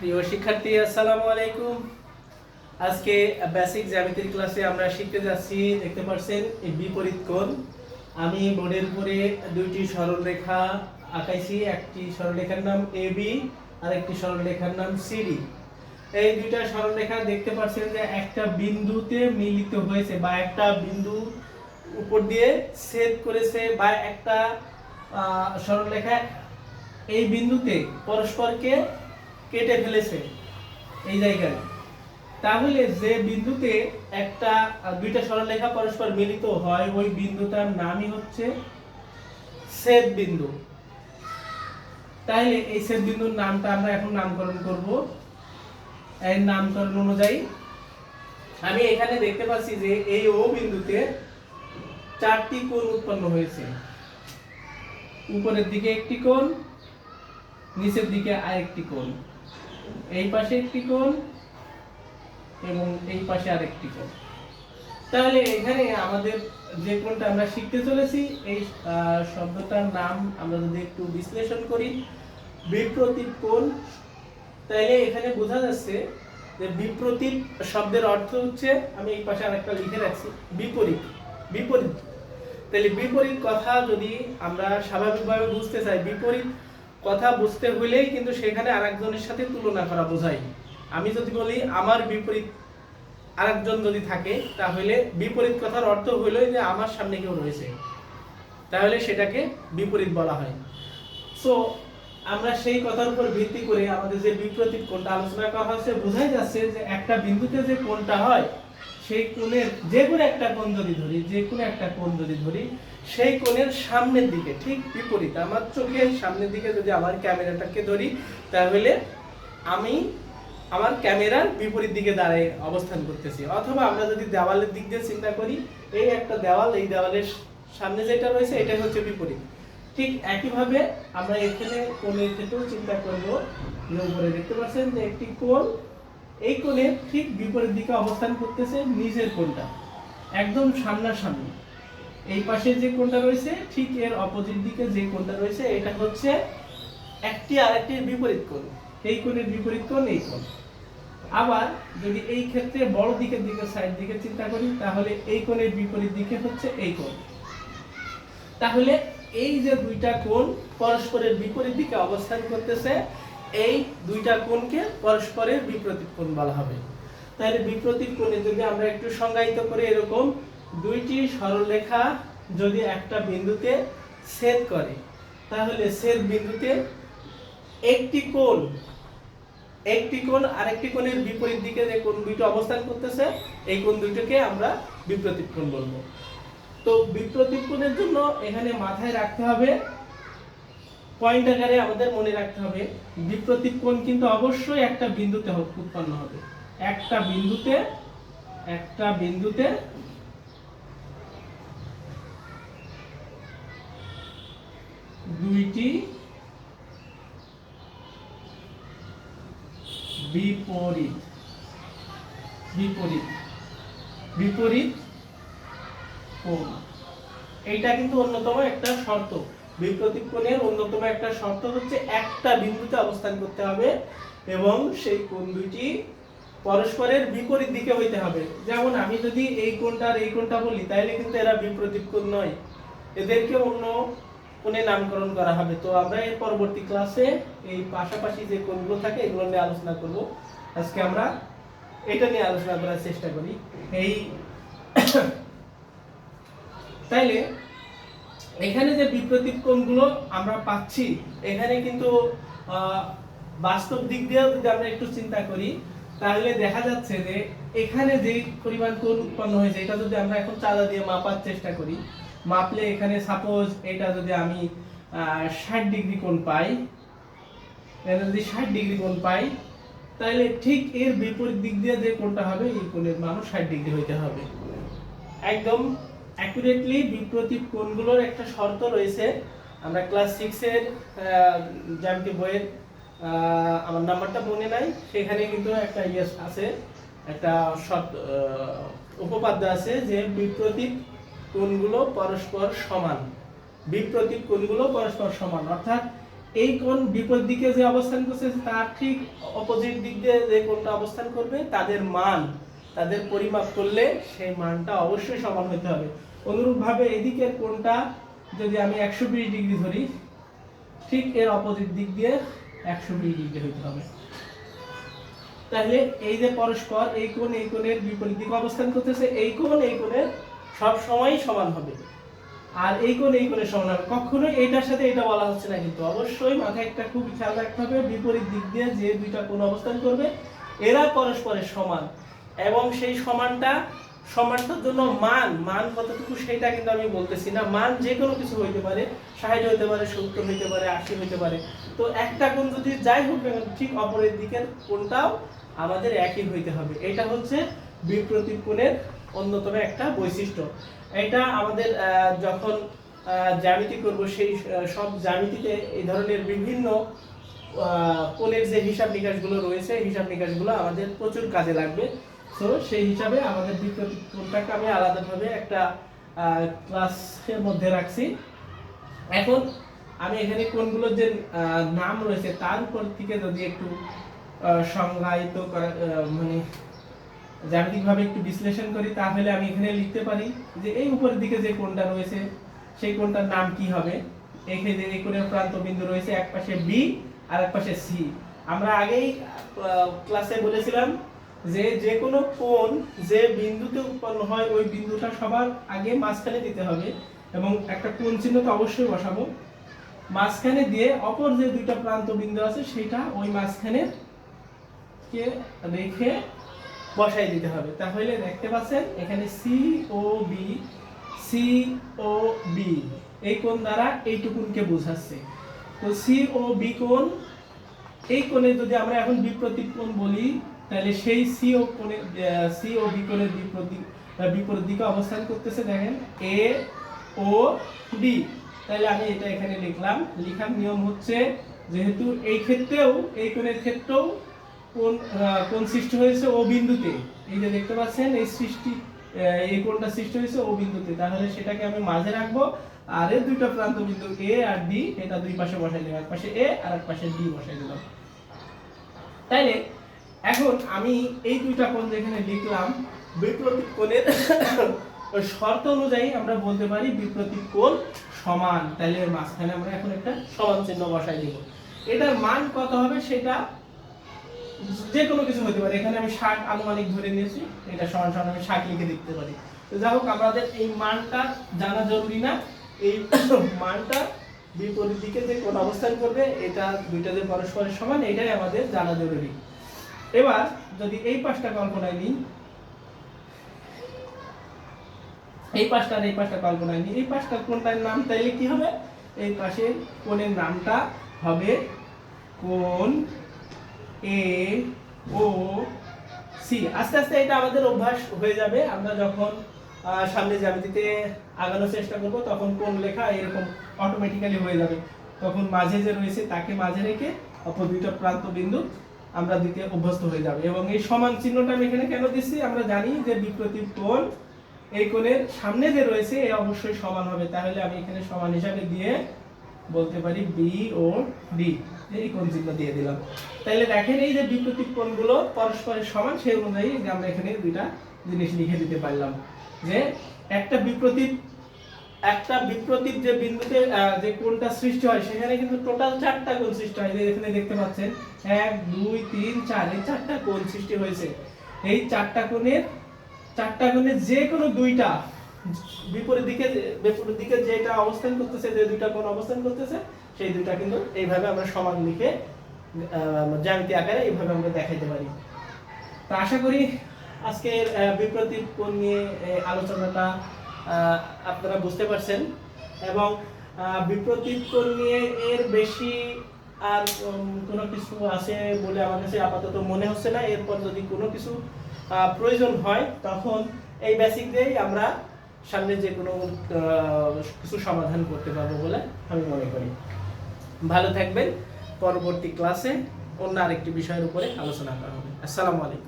প্রিয় শিক্ষার্থী, আসসালামু আলাইকুম। আজকে বেসিক জ্যামিতির ক্লাসে আমরা শিখতে যাচ্ছি, দেখতে পাচ্ছেন, এই বিপরীত কোণ। আমি বোর্ডের উপরে দুইটি সরলরেখা আঁকাইছি, একটি সরলরেখার নাম এ বি আর একটি সরলরেখার নাম সিডি এই দুইটা সরলরেখা দেখতে পাচ্ছেন যে একটা বিন্দুতে মিলিত হয়েছে বা একটা বিন্দু উপর দিয়ে ছেদ করেছে বা একটা সরলরেখা এই বিন্দুতে পরস্পরকে কেটে ফেলেছে এই জায়গায়। তাহলে যে বিন্দুতে একটা দুইটা সরলরেখা পরস্পর মিলিত হয়, ওই বিন্দুটার নামই হচ্ছে ছেদ বিন্দু। তাহলে এই ছেদ বিন্দুর নামটা আমরা এখন নামকরণ করব। এর নামকরণ অনুযায়ী আমি এখানে দেখতে পাচ্ছি যে এই ও বিন্দুতে চারটি কোণ উৎপন্ন হয়েছে। উপরের দিকে একটি কোণ, নিচের দিকে আরেকটি কোণ। এই পাশে একটি কোণ এবং এই পাশে আরেকটি কোণ। তাহলে এখানে আমাদের যে আমরা শিখতে চলেছি, এই শব্দটার নাম আমরা যদি একটু বিশ্লেষণ করি বিপ্রতীপ কোণ। তাইলে এখানে বোঝা যাচ্ছে যে বিপ্রতীপ শব্দের অর্থ হচ্ছে, আমি এই পাশে আরেকটা লিখে রাখছি, বিপরীত বিপরীত। তাহলে বিপরীত কথা যদি আমরা স্বাভাবিকভাবে বুঝতে চাই, বিপরীত কথা বুঝতে হইলেই কিন্তু সেখানে আরেকজনের সাথে তুলনা করা বোঝায় আমি যদি বলি, আমার বিপরীত আরেকজন যদি থাকে, তাহলে বিপরীত কথার অর্থ হলো যে আমার সামনে কেউ রয়েছে। তাহলে সেটাকে বিপরীত বলা হয়। সো আমরা সেই কথার উপর ভিত্তি করে আমাদের যে বিপরীত কোনটা আলোচনা করা হয়েছে, বোঝাই যাচ্ছে যে একটা বিন্দুতে যে কোনটা হয় সেই কোণের যে কোনো একটা কোণ যদি ধরি, যে কোনো একটা কোণ যদি ধরি, সেই কোণের সামনের দিকে, ঠিক বিপরীত, আমার চোখের সামনের দিকে যদি আমার ক্যামেরাটাকে ধরি, তাহলে আমি আমার ক্যামেরার বিপরীত দিকে দাঁড়িয়ে অবস্থান করতেছি। অথবা আমরা যদি দেওয়ালের দিক দিয়ে চিন্তা করি, এই একটা দেওয়াল, এই দেওয়ালের সামনে যেটা রয়েছে, এটাই হচ্ছে বিপরীত। ঠিক একইভাবে আমরা এখানে কোণের ক্ষেত্রেও চিন্তা করব দেখতে পাচ্ছেন যে একটি কোণ এই কোণের ঠিক বিপরীত দিকে অবস্থান করতেছে নিজের কোণটা, একদম সামনাসামনি। এই পাশে যে কোণটা রয়েছে, ঠিক এর অপোজিট দিকে যে কোণটা রয়েছে, এটা হচ্ছে একটি আরেকটির বিপরীত কোণ। এই কোণের বিপরীত কোণ, এই কোণ। আবার যদি এই ক্ষেত্রে বড় দিকের দিকে সাইড দিকে চিন্তা করি, তাহলে এই কোণের বিপরীত দিকে হচ্ছে এই কোণ। তাহলে এই যে দুইটা কোণ পরস্পরের বিপরীত দিকে অবস্থান করতেছে এই দুইটা কোণকে পরস্পরের বিপরীত কোণ বলা হবে। তাহলে বিপরীত কোণে যদি আমরা একটু সংজ্ঞায়িত করে, এরকম দুইটি সরলরেখা যদি একটা বিন্দুতে ছেদ করে, তাহলে ছেদ বিন্দুতে একটি কোণ একটি কোণ আরেকটি কোণের বিপরীত দিকে যে কোণ দুইটা অবস্থান করতেছে, এই কোণ দুইটাকে আমরা বিপরীত কোণ বলব। তো বিপ্রতীপ কোণের জন্য এখানে মাথায় রাখতে হবে পয়েন্ট আকারে আমাদের মনে রাখতে হবে বিপ্রতীপ কোণ কিন্তু অবশ্যই একটা বিন্দুতে উৎপন্ন হবে। একটা বিন্দুতে একটা বিন্দুতে দুইটি বিপরীত বিপরীত বিপরীত কোণ। এইটা কিন্তু অন্যতম একটা শর্ত। বিপ্রতীপ কোণের অন্যতম একটা শর্ত হচ্ছে একটা বিন্দুতে অবস্থান করতে হবে এবং সেই কোণ দুইটি পরস্পরের বিপরীত দিকে হইতে হবে। যেমন আমি যদি এই কোণটা আর এই কোণটা বলি তাহলে কিন্তু এরা বিপ্রতীপ কোণ নয়। এদেরকে অন্য কোণে নামকরণ করা হবে। তো আমরা এর পরবর্তী ক্লাসে এই পাশাপাশি যে কোণগুলো থাকে, এগুলো নিয়ে আলোচনা করব। আজকে আমরা এটা নিয়ে আলোচনা করার চেষ্টা করি। এই তাইলে এখানে যে বিপ্রতীপ কোণগুলো আমরা পাচ্ছি, এখানে কিন্তু বাস্তব দিক দিয়েও যদি আমরা একটু চিন্তা করি, তাহলে দেখা যাচ্ছে যে এখানে যে পরিমাণ কোণ উৎপন্ন হয়েছে, এটা যদি আমরা এখন চাঁদা দিয়ে মাপার চেষ্টা করি, মাপলে এখানে সাপোজ এটা যদি আমি ষাট ডিগ্রি কোণ পাই যদি ষাট ডিগ্রি কোণ পাই, তাহলে ঠিক এর বিপরীত দিক দিয়ে যে কোণটা হবে, এই কোণের মানও ষাট ডিগ্রি হইতে হবে। একদম অ্যাকুরেটলি বিপ্রতীপ কোণগুলোর একটা শর্ত রয়েছে। আমরা ক্লাস সিক্সের জ্যামিতি বইয়ের আমার নাম্বারটা মনে নাই, সেখানে কিন্তু একটা ইয়েস আছে, একটা শর্ত উপপাদ্য আছে যে বিপ্রতীপ কোণগুলো পরস্পর সমান। বিপ্রতীপ কোণগুলো পরস্পর সমান। অর্থাৎ এই কোণ বিপরীত দিকে যে অবস্থান করছে, তার ঠিক অপোজিট দিক দিয়ে যে কোণটা অবস্থান করবে, তাদের মান, তাদের পরিমাপ করলে সেই মানটা অবশ্যই সমান হতে হবে। অনুরূপভাবে এদিকের কোণটা যদি আমি একশো বিশ ডিগ্রি ধরি, ঠিক এর অপোজিট দিক দিয়ে একশো বিশ ডিগ্রি হতে হবে। তাহলে এই যে পরস্পর, এই কোণ, এই কোণের বিপরীত দিকে অবস্থান করতেছে, এই কোণ, এই কোণের সব সময় সমান হবে। আর এই কোণ, এই কোণের সমান হবে। কখনোই এইটার সাথে এটা বলা হচ্ছে না কিন্তু অবশ্যই মাথায় একটা খুব খেয়াল রাখতে হবে, বিপরীত দিক দিয়ে যে দুইটা কোণ অবস্থান করবে, এরা পরস্পরের সমান এবং সেই সমানটা সমানটার জন্য মান। মান কতটুকু সেটা কিন্তু আমি বলতেছি না। মান যে কোনো কিছু হইতে পারে ষাট হইতে পারে, সত্তর হইতে পারে, আশি হইতে পারে। তো একটা কোণ যদি যাই হোক না ঠিক অপরের দিকের কোণটাও আমাদের একই হইতে হবে। এটা হচ্ছে বিপ্রতীপ কোণের অন্যতম একটা বৈশিষ্ট্য। এটা আমাদের যখন জ্যামিতি করব, সেই সব জ্যামিতিতে এই ধরনের বিভিন্ন কোণের যে হিসাব নিকাশগুলো রয়েছে, হিসাব নিকাশগুলো আমাদের প্রচুর কাজে লাগবে। তো সেই হিসাবে আমাদের বিপ্রতীপ কোণটাকে আমি আলাদাভাবে একটা ক্লাসের মধ্যে রাখছি। এখন আমি এখানে কোনগুলোর যে নাম রয়েছে তার উপর থেকে যদি একটু সংজ্ঞায়িত করা মানে জ্যামিতিকভাবে একটু বিশ্লেষণ করি, তাহলে আমি এখানে লিখতে পারি যে এই উপরের দিকে যে কোণটা রয়েছে, সেই কোণটার নাম কি হবে? এখানে এই কোণের প্রান্ত বিন্দু রয়েছে, এক পাশে বি আর এক পাশে সি আমরা আগেই ক্লাসে বলেছিলাম যে যে কোনো কোণ যে বিন্দুতে উৎপন্ন হয়, ওই বিন্দুটা সবার আগে মাঝখানে দিতে হবে এবং একটা কোণ চিহ্ন তো অবশ্যই বসাবো। মাঝখানে দিয়ে অপর যে দুইটা প্রান্ত বিন্দু আছে সেটা ওই মাঝখানে কে রেখে বসাই দিতে হবে। তাহলে দেখতে পাচ্ছেন, এখানে C O B C O B এই কোণ দ্বারা এইটুকুনকে বোঝাচ্ছে। তো সি ও বি কোণ, এই কোণে যদি আমরা এখন বিপ্রতীপ কোণ বলি তাহলে সেই সি ও কোণে সি ও বি কোণের বিপরীত বিপরীত দিকে অবস্থান করতেছে, দেখেন এ ও ডি তাহলে আমি এটা এখানে লিখলাম, লিখার নিয়ম হচ্ছে যেহেতু এই ক্ষেত্রেও, এই কোণের ক্ষেত্রেও কোন কোন সৃষ্টি হয়েছে ও বিন্দুতে। এই যে দেখতে পাচ্ছেন, এই সৃষ্টি এই কোণটা সৃষ্টি হয়েছে ও বিন্দুতে। তাহলে সেটাকে আমি মাঝে রাখব, আর এর দুইটা প্রান্ত বিন্দু এ আর ডি এটা দুই পাশে বসাই দিলাম, এক পাশে এ আর এক পাশে ডি বসাই দিলাম। তাইলে এখন আমি এই দুইটা কোণ যেখানে লিখলাম বিপ্রতীপ কোণের শর্ত অনুযায়ী আমরা বলতে পারি বিপ্রতীপ কোণ সমান। তাহলে মাঝখানে আমরা এখন একটা সমান চিহ্ন বসাই দিব। এটার মান কত হবে সেটা যে কোনো কিছু হতে পারে। এখানে আমি ষাট আনুমানিক ধরে নিয়েছি, এটা সমান সমান আমি ষাট লিখে দিতে পারি। তো যাই হোক, আমাদের এই মানটা জানা জরুরি না। এই মানটা বিপরীত দিকে যে কোন অবস্থান করবে, এটা দুইটা যে পরস্পরের সমান, এটাই আমাদের জানা জরুরি। এবার যদি এই পাশটা কল্পনায় নিই, এই আর এই পাশটা কল্পনায় নিই, এই পাশটা কোনটার নাম তাইলে কি হবে? এই পাশের কোণের নামটা হবে কোণ এ ও সি আস্তে আস্তে এটা আমাদের অভ্যাস হয়ে যাবে। আমরা যখন সামনে জ্যামিতিতে আগানোর চেষ্টা করব, তখন কোন লেখা এরকম অটোমেটিক্যালি হয়ে যাবে। তখন মাঝে যে রয়েছে, তাকে মাঝে রেখে অপর দুইটা প্রান্ত বিন্দু আমরা দিতে অভ্যস্ত হয়ে যাবে। এবং এই সমান চিহ্নটা আমি এখানে কেন দিচ্ছি? আমরা জানি যে বিপ্রতীপ কোণ, এই কোণের সামনে যে রয়েছে, এ অবশ্যই সমান হবে। তাহলে আমি এখানে সমান হিসাবে দিয়ে বলতে পারি বি ও ডি এই কোণ চিহ্ন দিয়ে দিলাম। তাহলে দেখেন এই যে বিপ্রতীপ কোণগুলো পরস্পরের সমান, সেই অনুযায়ী আমরা এখানে দুইটা জিনিস লিখে দিতে পারলাম। যে একটা বিপ্রতীপ একটা বিপ্রতীপ যে বিন্দুতে যে কোণটা সৃষ্টি হয়, সেখানে কিন্তু টোটাল চারটা কোণ সৃষ্টি হয়। এখানে দেখতে পাচ্ছেন, এক, দুই, তিন, চার, এই চারটা কোণ সৃষ্টি হয়েছে। এই চারটা কোণের চারটা কোণের যে কোনো দুইটা, বিপরীত দিকে বিপরীত দিকে যেটা অবস্থান করতেছে, যে দুইটা কোণ অবস্থান করতেছে, সেই দুইটা কিন্তু এইভাবে আমরা সমান লিখে জ্যামিতি আকারে এইভাবে আমরা দেখাইতে পারি। তো আশা করি আজকের বিপ্রতীপ কোণ নিয়ে আলোচনাটা আপনারা বুঝতে পারছেন। এবং বিপ্রতীপ নিয়ে এর বেশি আর কোনো কিছু আছে বলে আমার কাছে আপাতত মনে হচ্ছে না। এরপর যদি কোনো কিছু প্রয়োজন হয়, তখন এই বেসিক দিয়েই আমরা সামনে যে কোনো কিছু সমাধান করতে পারব বলে আমি মনে করি। ভালো থাকবেন। পরবর্তী ক্লাসে অন্য আরেকটি বিষয়ের উপরে আলোচনা করা হবে। আসসালামু আলাইকুম।